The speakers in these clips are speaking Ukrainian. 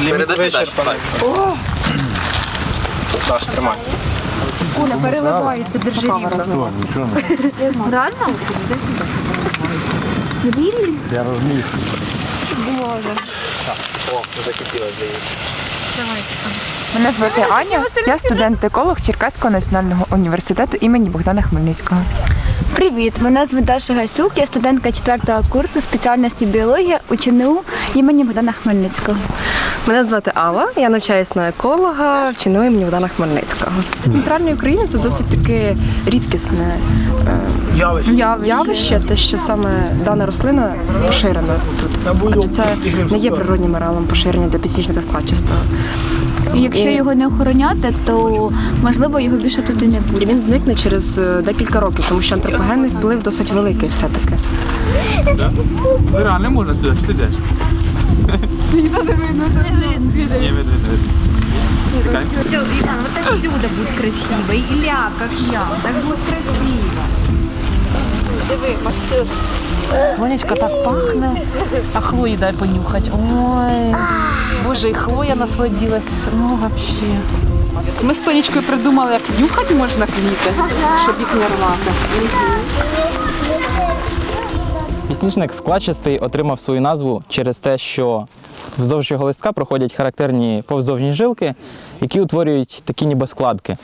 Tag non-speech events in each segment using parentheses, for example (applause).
Ліміт Передаси вичерпаний. Наш тримай. Оля, переливається, держи рівно. (laughs) Реально? Рівно? Я розумію. О, закипіло, здається. Мене звати Аня, я студент-еколог Черкаського національного університету імені Богдана Хмельницького. Привіт, мене звуть Даша Гасюк, я студентка 4 курсу спеціальності біологія у ЧНУ імені Богдана Хмельницького. Мене звати Алла, я навчаюсь на еколога в ЧНУ імені Богдана Хмельницького. Центральна Україна це досить таке рідкісне е, явище, те, що саме дана рослина поширена тут. Адже це не є природнім ареалом поширення для підсніжника складчастого. І якщо його не охороняти, то можливо його більше тут і не І він зникне через е, декілька років, тому що антропогенний вплив досить великий все-таки. Ну реально можна сюди, що ти йдеш? Ніхто не видно. Ні, видно, видно. Чекай. Вот отсюда будет красиво. Илья, как я, так будет красиво. Вонечка так пахне. А Хлої дай понюхать. Ой. Боже, і Хлоя насладилась. Ну, вообще. Ми з Тонечкою придумали, як нюхати можна квіти, щоб їх не рвати. Пісніжник складчастий отримав свою назву через те, що вздовж його листка проходять характерні повздовжні жилки, які утворюють такі ніби складки.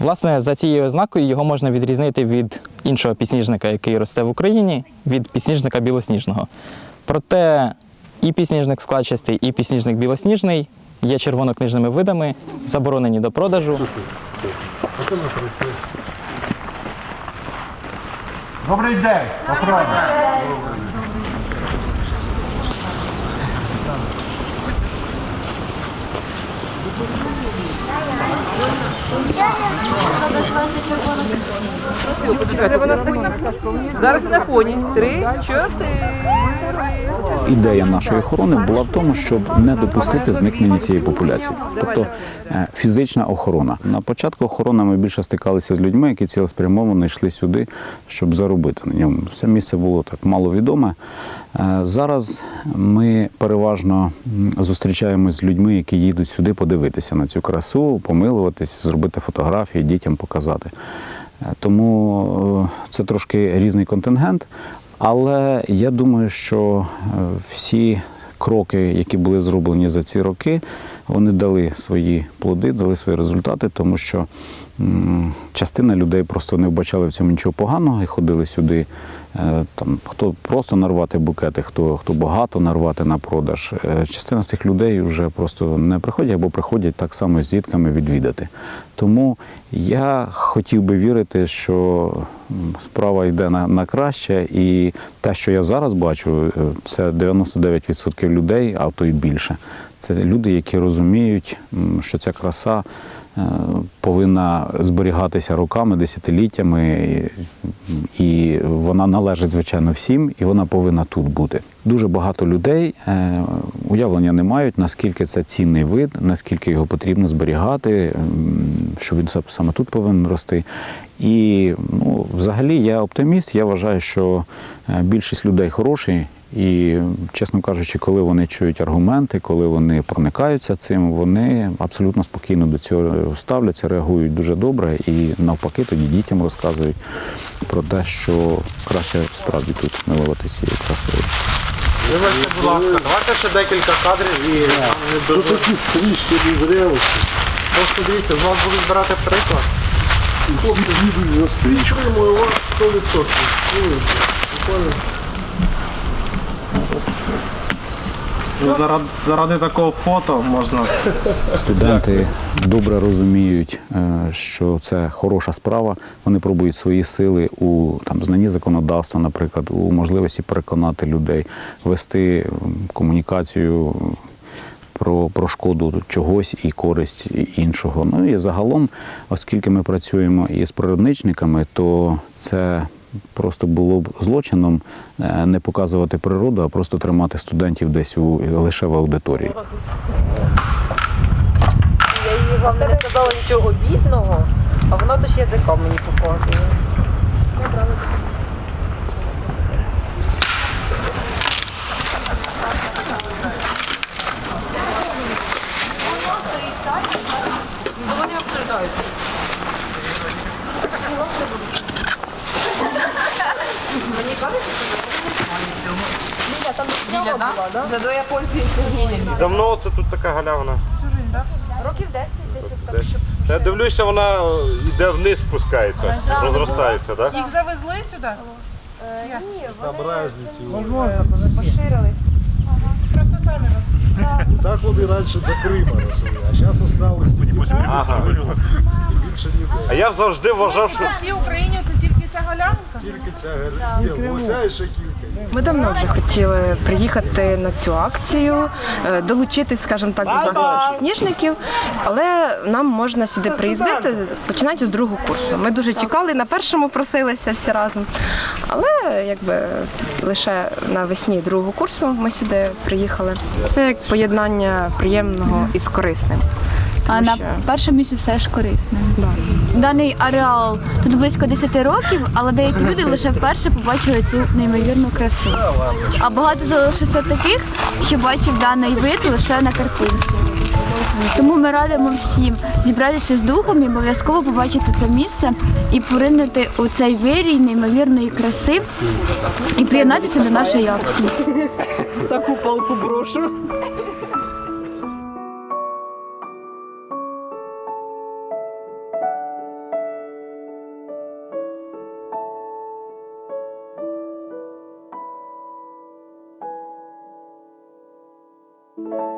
Власне, за цією ознакою його можна відрізнити від іншого пісніжника, який росте в Україні, від пісніжника білосніжного. Проте і пісніжник складчастий, і пісніжник білосніжний є червонокнижними видами, заборонені до продажу. Добрий день, охорона. Зараз на фоні. Три, чотири. Ідея нашої охорони була в тому, щоб не допустити зникнення цієї популяції, тобто е, фізична охорона. На початку охорони ми більше стикалися з людьми, які цілеспрямовано йшли сюди, щоб заробити на ньому. Це місце було так маловідоме. Е, Зараз ми переважно зустрічаємось з людьми, які їдуть сюди подивитися на цю красу, помилуватись, зробити фотографії, дітям показати. Е, Тому е, це трошки різний контингент. Але я думаю, що е, всі кроки, які були зроблені за ці роки, вони дали свої плоди, дали свої результати, тому що частина людей просто не вбачали в цьому нічого поганого і ходили сюди. е, Там хто просто нарвати букети, хто, хто багато нарвати на продаж. Е, Частина з цих людей вже просто не приходять або приходять так само з дітками відвідати. Тому я хотів би вірити, що справа йде на, на краще, і те, що я зараз бачу, е, це 99% людей, а то й більше. Це люди, які розуміють, що ця краса е, повинна зберігатися роками, десятиліттями, і, вона належить, звичайно, всім, і вона повинна тут бути. Дуже багато людей е, уявлення не мають, наскільки це цінний вид, наскільки його потрібно зберігати, що він саме тут повинен рости. І ну, взагалі я оптиміст. Я вважаю, що е, більшість людей хороші. І, чесно кажучи, коли вони чують аргументи, коли вони проникаються цим, вони абсолютно спокійно до цього ставляться, реагують дуже добре і навпаки тоді дітям розказують про те, що краще справді тут милуватися цією красою. Вибачте, будь ласка, давайте ще декілька кадрів і не дуже. Такі стрічки зрелості. Просто дивіться, з вас будуть брати приклад. Хлопці їдуть за стрічкою, у вас 100%. Буквально. Ну, заради, заради такого фото можна. Студенти добре розуміють, е, що це хороша справа. Вони пробують свої сили у там знанні законодавства, наприклад, у можливості переконати людей, вести комунікацію. Про, про шкоду чогось і користь іншого. Ну і загалом, оскільки ми працюємо із природничниками, то це просто було б злочином е, не показувати природу, а просто тримати студентів десь у лише в аудиторії. Я її вам не сказала нічого бідного, а воно то ж язиком мені показує. Вони обсуждають. Давно це тут така галявина? Років 10 10 Я дивлюся, вона е, йде вниз, спускається, розростається, так? Їх завезли сюди? Там разниці. Поширились. Просто самі росли. Так вони раніше до Крима росли, а зараз осталось тільки ага. більше ніде. А я завжди вважав, що Всі Україні це тільки ця галявинка? тільки ця. Оця і ще кілька. Ми давно вже хотіли приїхати на цю акцію, е, долучитись, скажімо так, до захисту сніжників, але нам можна сюди приїздити, починаючи з другого курсу. Ми дуже чекали, на першому просилися всі разом. Але якби лише навесні другого курсу ми сюди приїхали. Це як поєднання приємного із корисним. А на що- першому місці все ж корисне. Да. Даний ареал тут близько 10 років, але деякі люди лише вперше побачили цю неймовірну красу. А багато залишиться таких, що бачив даний вид лише на картинці. Тому ми радимо всім зібратися з духом і обов'язково побачити це місце і поринути у цей вирій неймовірної краси і приєднатися до нашої акції. Таку палку брошу. you